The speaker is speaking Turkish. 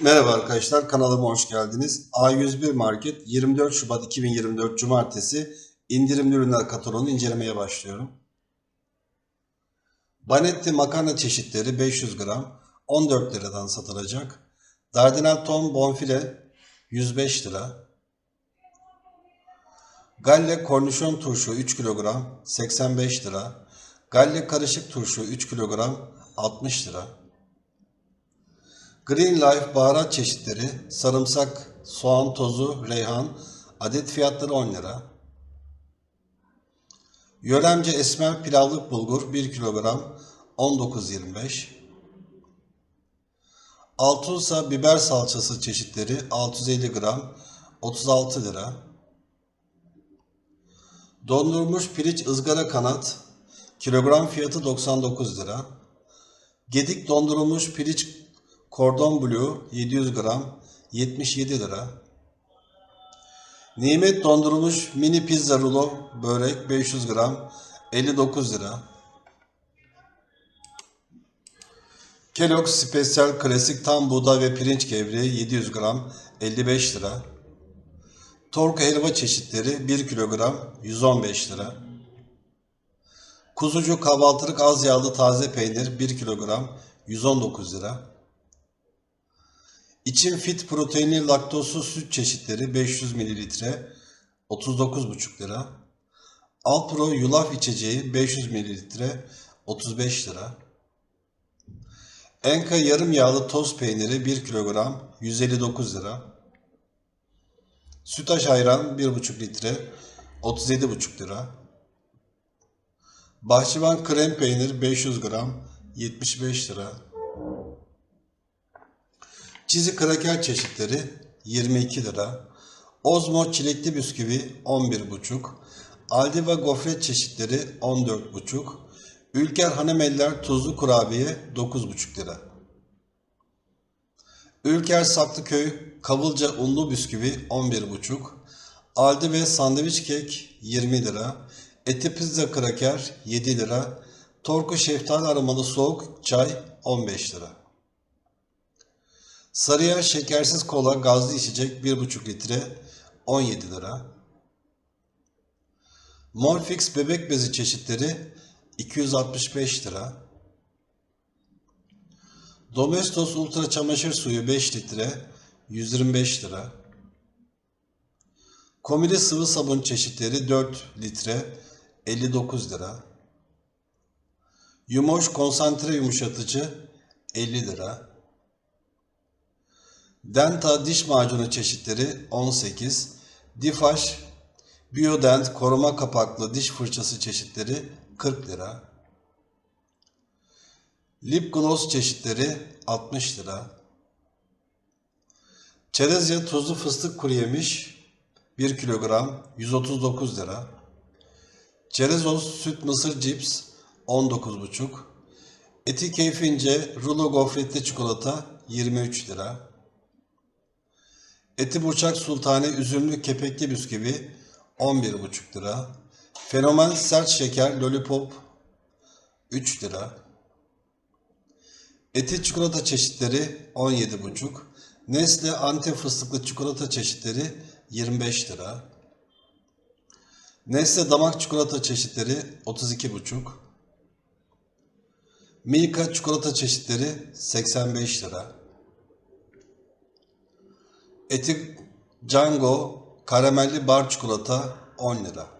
Merhaba arkadaşlar, kanalıma hoş geldiniz. A101 Market 24 Şubat 2024 Cumartesi indirimli ürünler kataloğunu incelemeye başlıyorum. Banetti makarna çeşitleri 500 gram 14 liradan satılacak. Dardinal ton bonfile 105 lira. Galle kornişon turşu 3 kilogram 85 lira. Galle karışık turşu 3 kilogram 60 lira. Green Life baharat çeşitleri, sarımsak, soğan tozu, reyhan, adet fiyatları 10 lira. Yöremce esmer pilavlık bulgur 1 kilogram 19.25. Altunsa biber salçası çeşitleri 650 gram 36 lira. Dondurulmuş piliç ızgara kanat kilogram fiyatı 99 lira. Gedik dondurulmuş piliç kordon blue 700 gram 77 lira. Nimet dondurulmuş mini pizza rulo börek 500 gram 59 lira. Kellogg Special Klasik tam buğday ve pirinç gevreği 700 gram 55 lira. Torku helva çeşitleri 1 kilogram 115 lira. Kuzucu kahvaltılık az yağlı taze peynir 1 kilogram 119 lira. İçim Fit proteinli laktozsuz süt çeşitleri 500 mililitre 39,5 lira. Alpro yulaf içeceği 500 mililitre 35 lira. Enka yarım yağlı toz peyniri 1 kilogram 159 lira. Sütaş ayran 1,5 litre 37,5 lira. Bahçıvan krem peynir 500 gram 75 lira. Çizi kraker çeşitleri 22 lira. Ozmo çilekli bisküvi 11,5. Aldiva gofret çeşitleri 14,5. Ülker Hanemeller tuzlu kurabiye 9,5 lira. Ülker Saklıköy Kavılca unlu bisküvi 11,5. Aldi ve sandviç kek 20 lira. Eti pizza kraker 7 lira. Torku şeftali aromalı soğuk çay 15 lira. Sarıya şekersiz kola gazlı içecek 1,5 litre 17 lira. Molfix bebek bezi çeşitleri 265 lira. Domestos Ultra çamaşır suyu 5 litre 125 lira. Komili sıvı sabun çeşitleri 4 litre 59 lira. Yumoş konsantre yumuşatıcı 50 lira. Denta diş macunu çeşitleri 18, Difaş Biodent koruma kapaklı diş fırçası çeşitleri 40 lira. Lip gloss çeşitleri 60 lira. Çerezya tuzlu fıstık kuru yemiş 1 kilogram 139 lira. Çerezos süt mısır cips 19,5. Eti keyfince rulo gofretli çikolata 23 lira. Eti burçak sultane üzümlü kepekli bisküvi 11,5 lira. Fenomen sert şeker lollipop 3 lira. Eti çikolata çeşitleri 17,5. Nesle Antep fıstıklı çikolata çeşitleri 25 lira. Nesle damak çikolata çeşitleri 32,5. Milka çikolata çeşitleri 85 lira. Eti Django karamelli bar çikolata 10 lira.